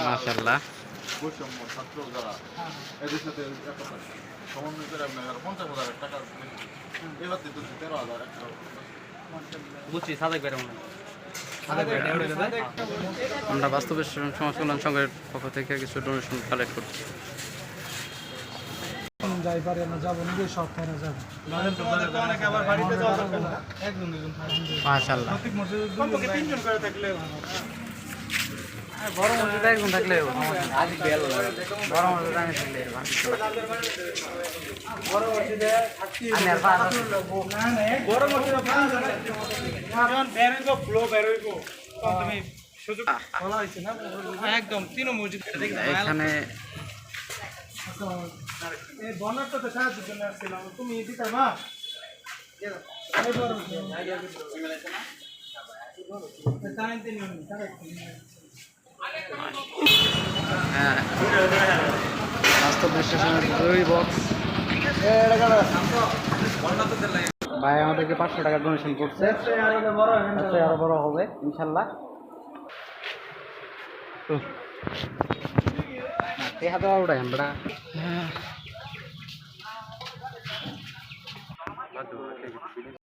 মাশাল্লাহ বৈষম্য ছাত্র যারা এদের সাথে সমন্বয় করে আপনার পঞ্চাশ হাজার টাকা এবার দিতেছে তেরো হাজার একটা বুঝছি সাদেক বের আমরা বাস্তবে সমাজ কল্যাণ সংঘের পক্ষ থেকে কিছু ডোনেশন কালেক্ট করছি। যাই পারে না যাব নিজের সব খাই যাব মাশাল্লাহ তিনজন করে থাকলে বড় মসজিদে একজন থাকলে বড় মসজিদে আমি থাকলে বড় বেরোইব ফ্লো বেরোইব তুমি সুযোগ বলা হয়েছে না? একদম তিন মসজিদ এখানে বনারটা তো সাহায্যের জন্য আসছিলাম। তুমি দিতে মা তাই তিন তারা ভাই আমাদেরকে পাঁচশো টাকা ডোনেশন করছে। আচ্ছা আরও বড় হবে, ইনশাল্লাহ। টেহা দেওয়া ওটাই আমরা